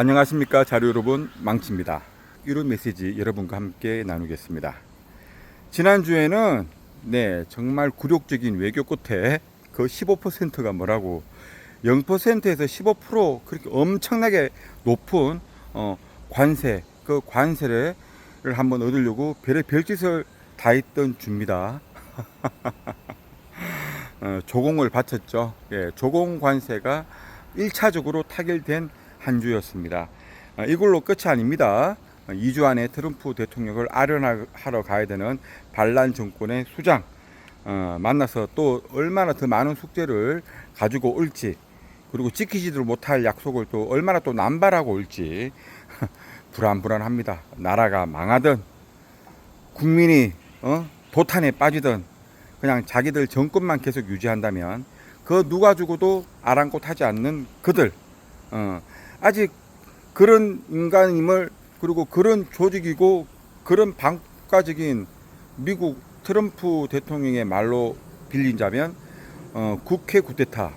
안녕하십니까 자료 여러분 망치입니다. 이런 메시지 여러분과 함께 나누겠습니다. 지난주에는 네 정말 굴욕적인 외교 끝에 그 15%가 뭐라고 0%에서 15% 그렇게 엄청나게 높은 어, 관세 그 관세를 한번 얻으려고 별의 별짓을 다 했던 주입니다. 어, 조공을 바쳤죠. 예, 조공 관세가 1차적으로 타결된 한 주였습니다. 어, 이걸로 끝이 아닙니다. 어, 2주 안에 트럼프 대통령을 아련하러 가야 되는 반란 정권의 수장 어, 만나서 또 얼마나 더 많은 숙제를 가지고 올지 그리고 지키지도 못할 약속을 또 얼마나 또 남발하고 올지 불안불안합니다. 나라가 망하든 국민이 어? 도탄에 빠지든 그냥 자기들 정권만 계속 유지한다면 그 누가 죽어도 아랑곳하지 않는 그들 어, 아직 그런 인간임을 그리고 그런 조직이고 그런 방과적인 미국 트럼프 대통령의 말로 빌린자면 어, 국회 구테타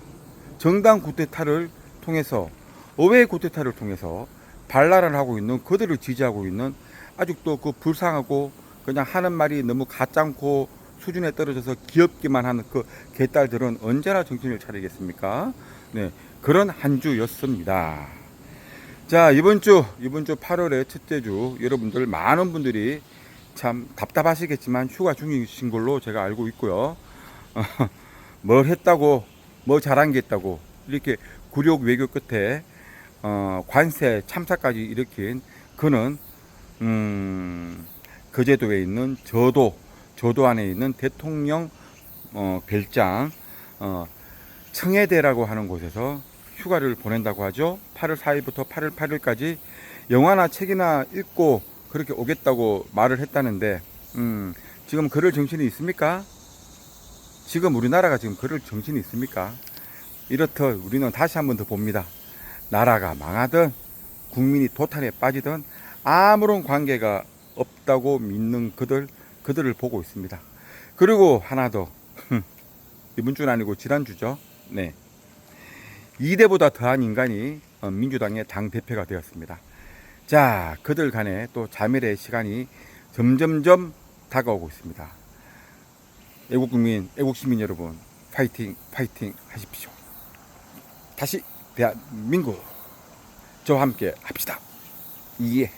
정당 구테타를 통해서 의회 구테타를 통해서 반란을 하고 있는 그들을 지지하고 있는 아직도 그 불쌍하고 그냥 하는 말이 너무 가짱고 수준에 떨어져서 귀엽기만 하는 그 개딸들은 언제나 정신을 차리겠습니까? 네, 그런 한 주였습니다. 자, 이번 주, 이번 주 8월의 첫째 주, 여러분들 많은 분들이 참 답답하시겠지만 휴가 중이신 걸로 제가 알고 있고요. 뭘 했다고, 뭐 잘한 게 있다고, 이렇게 굴욕 외교 끝에, 어, 관세 참사까지 일으킨 그는, 음, 그 제도에 있는 저도, 저도 안에 있는 대통령, 어, 별장, 어, 청해대라고 하는 곳에서 휴가를 보낸다고 하죠. 8월 4일부터 8월 8일까지 영화나 책이나 읽고 그렇게 오겠다고 말을 했다는데, 음, 지금 그럴 정신이 있습니까? 지금 우리나라가 지금 그럴 정신이 있습니까? 이렇듯 우리는 다시 한 번 더 봅니다. 나라가 망하든 국민이 도탄에 빠지든 아무런 관계가 없다고 믿는 그들, 그들을 보고 있습니다. 그리고 하나 더. 이번 주는 아니고 지난주죠. 네. 2대보다 더한 인간이 어, 민주당의 당대표가 되었습니다. 자, 그들 간에 또 자멸의 시간이 점점점 다가오고 있습니다. 애국국민, 애국시민 여러분, 파이팅, 파이팅 하십시오. 다시 대한민국, 저와 함께 합시다. 예.